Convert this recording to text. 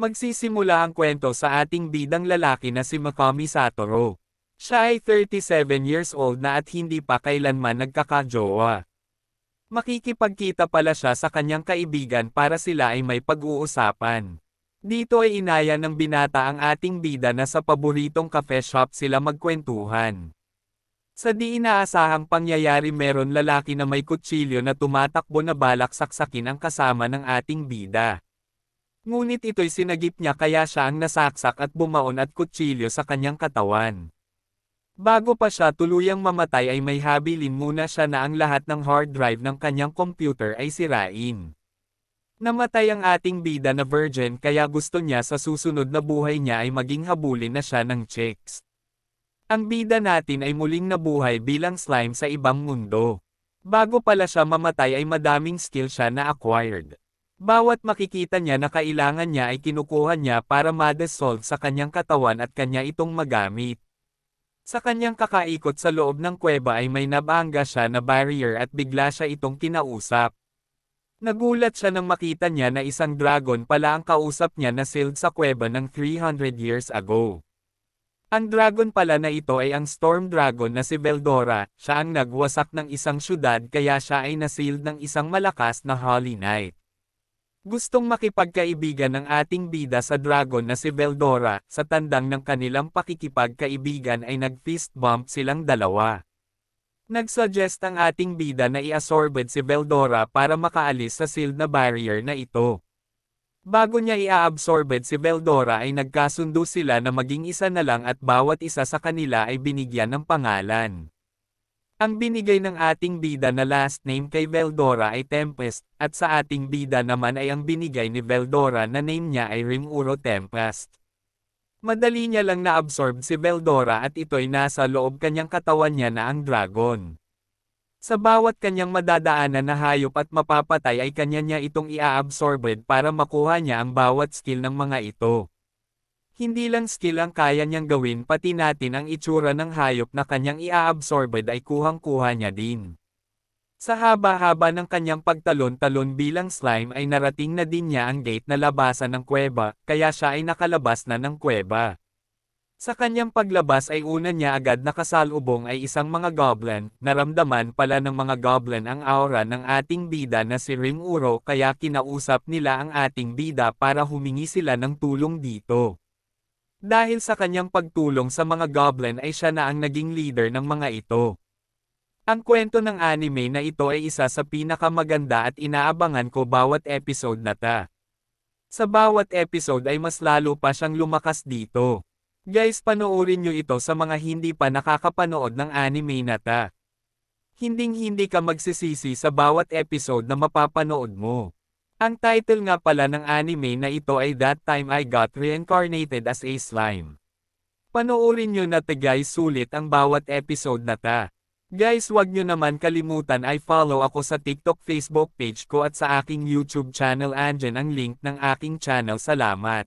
Magsisimula ang kwento sa ating bidang lalaki na si Makami Satoru. Siya ay 37 years old na at hindi pa kailanman nagkakajowa. Makikipagkita pala siya sa kanyang kaibigan para sila ay may pag-uusapan. Dito ay inaya ng binata ang ating bida na sa paboritong cafe shop sila magkwentuhan. Sa di inaasahang pangyayari meron lalaki na may kutsilyo na tumatakbo na balak saksakin ang kasama ng ating bida. Ngunit ito'y sinagip niya kaya siya ang nasaksak at bumaon at kutsilyo sa kanyang katawan. Bago pa siya tuluyang mamatay ay may habilin muna siya na ang lahat ng hard drive ng kanyang computer ay sirain. Namatay ang ating bida na virgin kaya gusto niya sa susunod na buhay niya ay maging habulin na siya ng chicks. Ang bida natin ay muling nabuhay bilang slime sa ibang mundo. Bago pala siya mamatay ay madaming skill siya na acquired. Bawat makikita niya na kailangan niya ay kinukuha niya para ma-dissolve sa kanyang katawan at kanya itong magamit. Sa kanyang kakaikot sa loob ng kuweba ay may nabangga siya na barrier at bigla siya itong kinausap. Nagulat siya nang makita niya na isang dragon pala ang kausap niya na sealed sa kuweba ng 300 years ago. Ang dragon pala na ito ay ang storm dragon na si Veldora, siya ang nagwasak ng isang syudad kaya siya ay nasealed ng isang malakas na Holy Knight. Gustong makipagkaibigan ng ating bida sa dragon na si Veldora, sa tandang ng kanilang pakikipagkaibigan ay nag-fist bump silang dalawa. Nagsuggest ang ating bida na i-absorbed si Veldora para makaalis sa sealed na barrier na ito. Bago niya i-absorbed si Veldora ay nagkasundo sila na maging isa na lang at bawat isa sa kanila ay binigyan ng pangalan. Ang binigay ng ating bida na last name kay Veldora ay Tempest, at sa ating bida naman ay ang binigay ni Veldora na name niya ay Rimuro Tempest. Madali niya lang na-absorb si Veldora at ito'y nasa loob kanyang katawan niya na ang dragon. Sa bawat kanyang madadaanan na hayop at mapapatay ay kanya niya itong i-absorbed para makuha niya ang bawat skill ng mga ito. Hindi lang skill ang kaya niyang gawin pati natin ang itsura ng hayop na kanyang i-absorbed ay kuhang-kuha niya din. Sa haba-haba ng kanyang pagtalon-talon bilang slime ay narating na din niya ang gate na labasan ng kuweba, kaya siya ay nakalabas na ng kuweba. Sa kanyang paglabas ay una niya agad nakasalubong ay isang mga goblin, naramdaman pala ng mga goblin ang aura ng ating bida na si Ring Uro kaya kinausap nila ang ating bida para humingi sila ng tulong dito. Dahil sa kanyang pagtulong sa mga goblin ay siya na ang naging leader ng mga ito. Ang kwento ng anime na ito ay isa sa pinakamaganda at inaabangan ko bawat episode na ta. Sa bawat episode ay mas lalo pa siyang lumakas dito. Guys panoorin nyo ito sa mga hindi pa nakakapanood ng anime na ta. Hinding hindi ka magsisisi sa bawat episode na mapapanood mo. Ang title nga pala ng anime na ito ay That Time I Got Reincarnated as a Slime. Panoorin nyo na te guys sulit ang bawat episode na ta. Guys wag nyo naman kalimutan ay follow ako sa TikTok Facebook page ko at sa aking YouTube channel andyan ang link ng aking channel salamat.